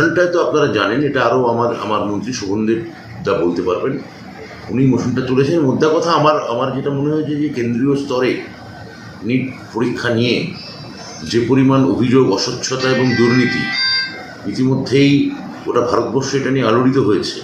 মোশনটায় তো আপনারা জানেন এটা আরও আমার আমার মন্ত্রী শোভনদেব দা বলতে পারবেন। উনি মোশনটা তুলেছেন। মোদ্দা কথা আমার আমার যেটা মনে হয়েছে যে কেন্দ্রীয় স্তরে নিট পরীক্ষা নিয়ে যে পরিমাণ অভিযোগ অস্বচ্ছতা এবং দুর্নীতি ইতিমধ্যেই ওটা ভারতবর্ষ এটা নিয়ে আলোড়িত হয়েছে।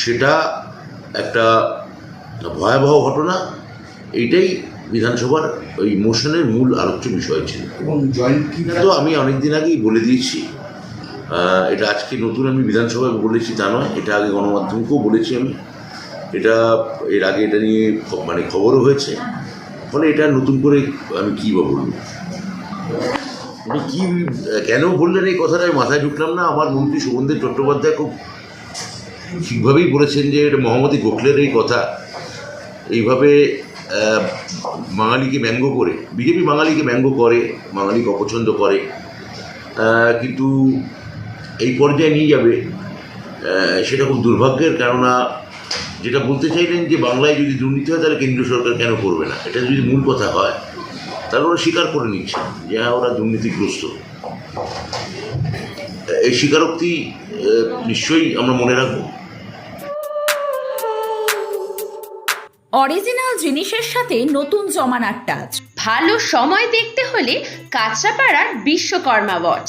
সেটা একটা ভয়াবহ ঘটনা। এইটাই বিধানসভার ওই মোশনের মূল আলোচ্য বিষয় ছিল। এবং জয়েন্ট কি এটা তো আমি অনেকদিন আগেই বলে দিয়েছি এটা আজকে নতুন আমি বিধানসভায় বলেছি, তা নয়। এটা আগে গণমাধ্যমকেও বলেছি আমি। এটা, এর আগে এটা নিয়ে মানে খবরও হয়েছে। ফলে এটা নতুন করে আমি কী বা বলব? উনি কী, কেন বললেন এই কথাটা আমি মাথায় ঢুকলাম না। আমার মন্ত্রী সুগন্ধের চট্টোপাধ্যায় খুব ঠিকভাবেই বলেছেন যে এটা মহামতি গোখলের এই কথা। এইভাবে বাঙালিকে ব্যঙ্গ করে, বিজেপি বাঙালিকে ব্যঙ্গ করে, বাঙালিকে অপছন্দ করে। কিন্তু এই পর্যায়ে নিয়ে যাবে। সেটা খুব দুর্ভাগ্যের, কেননা যেটা বলতে চাইলেন যে বাংলায় যদি দুর্নীতি হয়, তাহলে কেন্দ্রীয় সরকার কেন করবে না? এটা যদি মূল কথা হয়, তাহলে ওরা স্বীকার করে নিচ্ছে যে হ্যাঁ ওরা দুর্নীতিগ্রস্ত। এই স্বীকারোক্তি নিশ্চয়ই আমরা মনে রাখব। অরিজিনাল জিনিসের সাথে নতুন জমানার টাচ ভালো সময় দেখতে হলে কাঁচরাপাড়ার Vishwakarma watch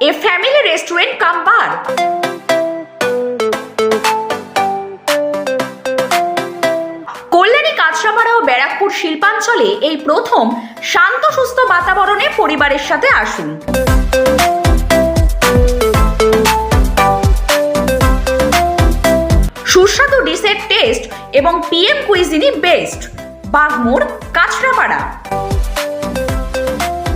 Cuisine a family restaurant cum bar Kalyani Kanchrapara ও ব্যারাকপুর শিল্পাঞ্চলে এই প্রথম শান্ত, সুস্থ বাতাবরণে পরিবারের সাথে আসুন। সুস্বাদু ডিসের টেস্ট এবং পিএম কুইজিনই বেস্ট বাগমোড় কাঁচরাপাড়া।